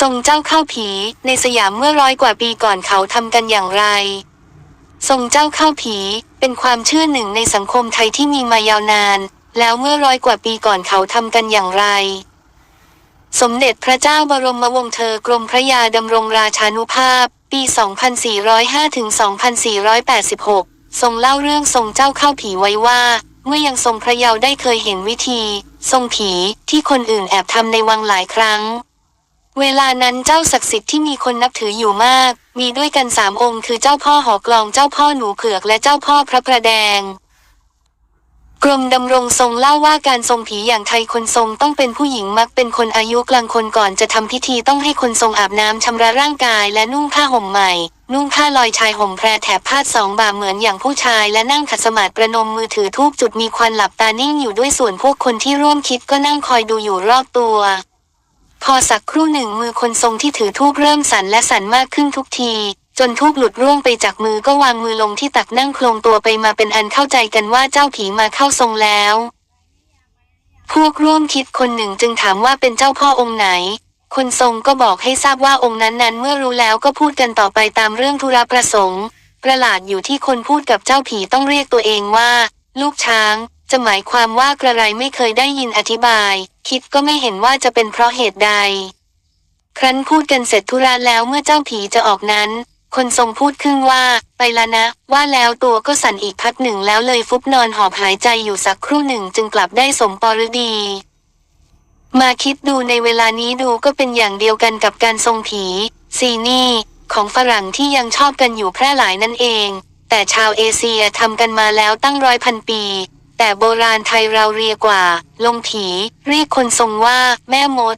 ทรงเจ้าเข้าผีในสยามเมื่อร้อยกว่าปีก่อนเขาทำกันอย่างไร ทรงเจ้าเข้าผีเป็นความเชื่อหนึ่งในสังคมไทยที่มีมายาวนาน แล้วเมื่อร้อยกว่าปีก่อนเขาทำกันอย่างไร สมเด็จพระเจ้าบรมวงศ์เธอกรมพระยาดำรงราชานุภาพ ปี 2405ถึง2486 ทรงเล่าเรื่องทรงเจ้าเข้าผีไว้ว่า เมื่อยังทรงพระเยาว์ได้เคยเห็นวิธี ทรงผีที่คนอื่นแอบทำในวังหลายครั้ง เวลานั้นเจ้าศักดิ์สิทธิ์ที่มีคนนับถืออยู่มาก มีด้วยกันสามองค์คือเจ้าพ่อหอกลองเจ้าพ่อหนูเผือกและเจ้าพ่อพระประแดง กรมดำรงทรงเล่าว่าการทรงผีอย่างไทยคนทรงต้องเป็นผู้หญิงมักเป็นคนอายุกลางคนก่อนจะทำพิธีต้องให้คนทรงอาบน้ำชำระร่างกายและนุ่งผ้าห่มใหม่ นุ่งผ้าลอยชายห่มแพรแถบพาดสองบ่าเหมือนอย่างผู้ชายและนั่งขัดสมาธิประนมมือถือทูบจุดมีควันหลับตานิ่งอยู่ด้วยส่วนพวกคนที่ร่วมคิดก็นั่งคอยดูอยู่รอบตัว พอสักครู่หนึ่งมือคนทรงที่ถือทูบเริ่มสั่นและสั่นมากขึ้นทุกที จนทูบหลุดร่วงไปจากมือก็วางมือลงที่ตักนั่งโคลงตัวไปมาเป็นอันเข้าใจกันว่าเจ้าผีมาเข้าทรงแล้ว พวกร่วมคิดคนหนึ่งจึงถามว่าเป็นเจ้าพ่อองค์ไหน คนทรงก็บอกให้ทราบว่าองค์นั้นๆเมื่อรู้แล้วก็พูดกันต่อไปตามเรื่องธุระประสงค์ประหลาดอยู่ที่คนพูดกับเจ้าผีต้องเรียกตัวเองว่า ลูกช้าง จะหมายความว่ากระไรไม่เคยได้ยินอธิบาย คิดก็ไม่เห็นว่าจะเป็นเพราะเหตุใด ครั้นพูดกันเสร็จธุระแล้วเมื่อเจ้าผีจะออกนั้น คนทรงพูดขึ้นว่า ไปละนะ ว่าแล้วตัวก็สั่นอีกพักหนึ่งแล้วเลยฟุบนอนหอบหายใจอยู่สักครู่หนึ่งจึงกลับได้สมปรดี มาคิดดูในเวลานี้ดูก็เป็นอย่างเดียวกันกับการทรงผีซีนี่ของฝรั่งที่ยังชอบกันอยู่แพร่หลายนั่นเอง แต่ชาวเอเชียทำกันมาแล้วตั้งร้อยพันปี แต่โบราณไทยเราเรียกว่า ลงผี เรียกคนทรงว่า แม่มด